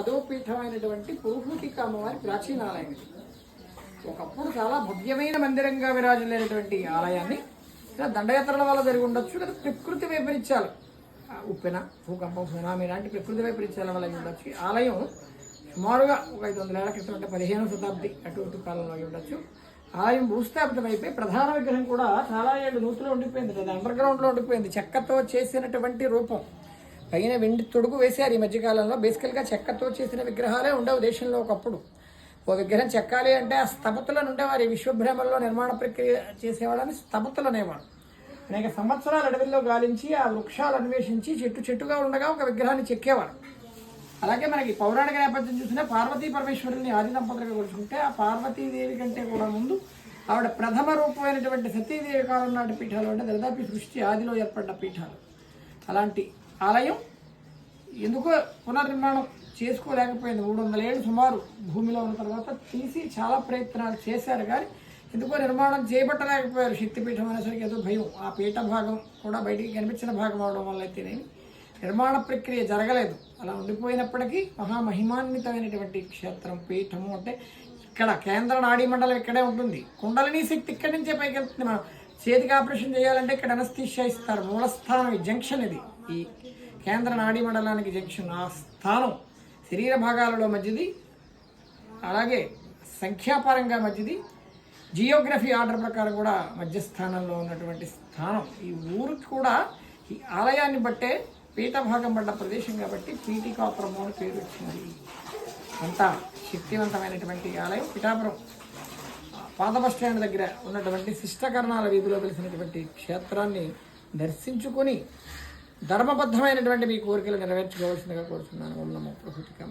పదోపీఠమైనటువంటి పురుహూతిక అమ్మవారి ప్రాచీన ఆలయం ఇది. ఒకప్పుడు చాలా భవ్యమైన మందిరంగా విరాజులైనటువంటి ఆలయాన్ని ఇలా దండయాత్రల వల్ల జరిగి ఉండొచ్చు లేదా ప్రకృతి వైపరీత్యాలు. ఉప్పెన భూకంపం సునామీ లాంటి ప్రకృతి వైపరీత్యాల వల్ల అయి ఉండొచ్చు. ఈ ఆలయం సుమారుగా ఒక ఐదు వందల ఏళ్ళ క్రితం అంటే పదిహేను శతాబ్ది అటు ఇటు కాలంలో ఉండొచ్చు. ఆలయం భూస్థాపితం అయిపోయి ప్రధాన విగ్రహం కూడా చాలా ఏళ్ళు నూతిలో ఉండిపోయింది అది అండర్ గ్రౌండ్లో ఉండిపోయింది. చెక్కతో చేసినటువంటి రూపం. పైన వెండి తొడుగు వేశారు. ఈ మధ్యకాలంలో బేసికల్గా చెక్కతో చేసిన విగ్రహాలే ఉండవు దేశంలో ఒకప్పుడు. ఓ విగ్రహం చెక్కాలి అంటే ఆ స్తపతులను ఉండేవారు. ఈ విశ్వబ్రహ్మలో నిర్మాణ ప్రక్రియ చేసేవాళ్ళని స్తపతులు అనేవాడు అనేక సంవత్సరాలు అడవిలో గాలించి ఆ వృక్షాలు అన్వేషించి చెట్టు చెట్టుగా ఉండగా ఒక విగ్రహాన్ని చెక్కేవారు. అలాగే మనకి పౌరాణిక నేపథ్యం చూసినా పార్వతీ పరమేశ్వరుని ఆది దంపతులుగా కొలుచుకుంటే ఆ పార్వతీదేవి కంటే కూడా ముందు ఆవిడ ప్రథమ రూపమైనటువంటి సతీదేవి కాలం నాటి పీఠాలు అంటే దరిదాపు సృష్టి ఆదిలో ఏర్పడ్డ పీఠాలు. అలాంటి ఆలయం ఎందుకో పునర్నిర్మాణం చేసుకోలేకపోయింది. మూడు వందల ఏళ్ళు సుమారు భూమిలో ఉన్న తర్వాత తీసి చాలా ప్రయత్నాలు చేశారు కానీ ఎందుకో నిర్మాణం చేపట్టలేకపోయారు. శక్తిపీఠం అనేసరికి ఏదో భయం. ఆ పీఠ భాగం కూడా బయటికి కనిపించిన భాగం అవడం వల్ల అయితేనేమి నిర్మాణ ప్రక్రియ జరగలేదు. అలా ఉండిపోయినప్పటికీ మహామహిమాన్వితమైనటువంటి క్షేత్రం పీఠము అంటే ఇక్కడ కేంద్ర నాడీ మండలం ఇక్కడే ఉంటుంది. కుండలిని శక్తి ఇక్కడి నుంచే పైకి వెళ్తుంది. మనం చేతికి ఆపరేషన్ చేయాలంటే ఇక్కడ అనస్థీషియా ఇస్తారు. మూలస్థానం ఈ జంక్షన్ ఇది. ఈ కేంద్ర నాడీ మండలానికి జంక్షన్ ఆ స్థానం శరీర భాగాలలో మధ్యది అలాగే సంఖ్యాపరంగా మధ్యది. జియోగ్రఫీ ఆర్డర్ ప్రకారం కూడా మధ్యస్థానంలో ఉన్నటువంటి స్థానం. ఈ ఊరు కూడా ఈ ఆలయాన్ని బట్టే పీఠభాగం పడ్డ ప్రదేశం కాబట్టి పీఠికాపురము అని పేరు వచ్చింది. అంత శక్తివంతమైనటువంటి ఆలయం. పిఠాపురం పాత బస్ స్టాండ్ దగ్గర ఉన్నటువంటి శిష్టకర్ణాల వీధిలో కలిసినటువంటి క్షేత్రాన్ని దర్శించుకొని ధర్మబద్ధమైనటువంటి మీ కోరికలు నెరవేర్చుకోవాల్సిందిగా కోరుతున్నాను ఓం నమో ప్రభుతికమా